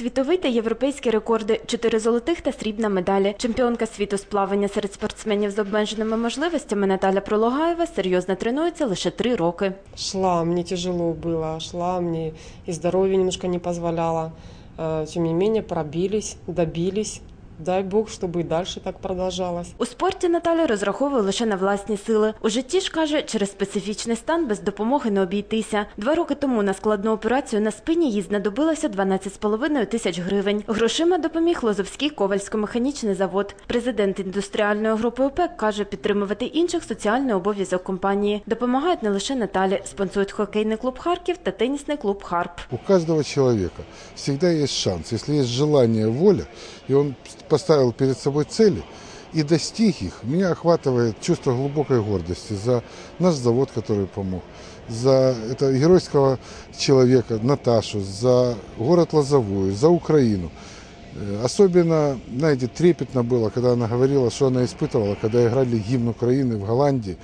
Світовий та європейські рекорди, чотири золотих та срібна медалі. Чемпіонка світу з плавання серед спортсменів з обмеженими можливостями Наталя Прологаєва серйозно тренується лише три роки. Шла, мені тяжело було, шла, мені і здоров'я немножко не дозволяло. Тим Тем не менее, пробились, добились. Дай бог, чтобы и дальше так продолжалось. У спорті Наталя розраховує лише на власні сили. У житті ж каже, через специфічний стан без допомоги не обійтися. Два роки тому на складну операцію на спині їй знадобилося 12,5 тисяч гривень. Грошима допоміг Лозовський ковальсько-механічний завод. Президент індустріальної групи ОПЕК каже, підтримувати інших соціальний обов'язок компанії. Допомагають не лише Наталі, спонсують хокейний клуб Харків та тенісний клуб Харп. У каждого человека всегда есть шанс, если есть желание, воля, и он поставил перед собой цели и достиг их. Меня охватывает чувство глубокой гордости за наш завод, который помог, за это геройского человека Наташу, за город Лозовую, за Украину. Э, Особенно, знаете, трепетно было, когда она говорила, что она испытывала, когда играли гимн Украины в Голландии,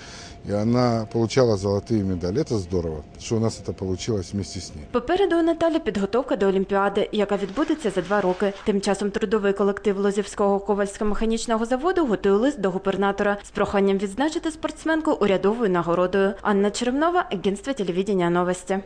и она получала золотые медали. Это здорово, что у нас это получилось вместе с ней. Попереду у Наталі підготовка до Олімпіади, яка відбудеться за два роки. Тим часом трудовий колектив Лозівського ковальсько-механічного заводу готує лист до губернатора з проханням відзначити спортсменку урядовою нагородою. Анна Черевнова, агентство телевідення новості.